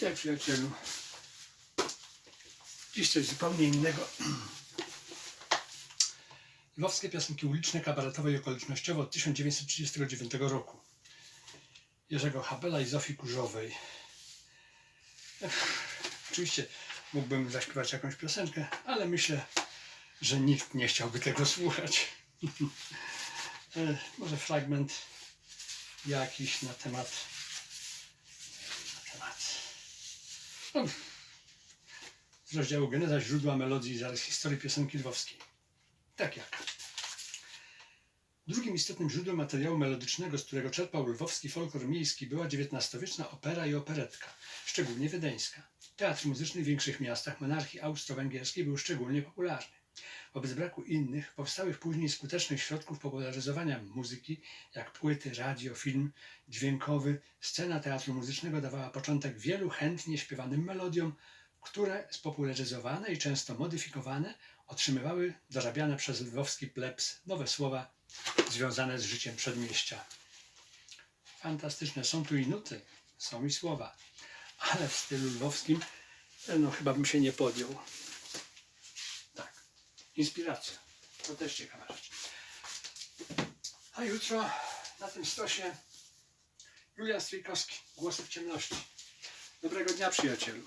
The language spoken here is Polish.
Witaj przyjacielu. Dziś coś zupełnie innego. Lwowskie piosenki uliczne, kabaretowe i okolicznościowe od 1939 roku. Jerzego Habela i Zofii Kurzowej. Oczywiście mógłbym zaśpiewać jakąś piosenkę, ale myślę, że nikt nie chciałby tego słuchać. E, Może fragment jakiś na temat na temat z rozdziału Geneza źródła melodii i zarys historii piosenki lwowskiej. Tak jak. Drugim istotnym źródłem materiału melodycznego, z którego czerpał lwowski folklor miejski, była XIX-wieczna opera i operetka, szczególnie wiedeńska. Teatr muzyczny w większych miastach monarchii austro-węgierskiej był szczególnie popularny. Wobec braku innych, powstałych później skutecznych środków popularyzowania muzyki, jak płyty, radio, film dźwiękowy, scena teatru muzycznego dawała początek wielu chętnie śpiewanym melodiom, które spopularyzowane i często modyfikowane otrzymywały dorabiane przez lwowski plebs nowe słowa związane z życiem przedmieścia. Fantastyczne są tu i nuty, są i słowa, ale w stylu lwowskim no chyba bym się nie podjął. Inspiracja, to też ciekawa rzecz. A jutro na tym stosie Julian Stryjkowski, Głosy w ciemności. Dobrego dnia przyjacielu.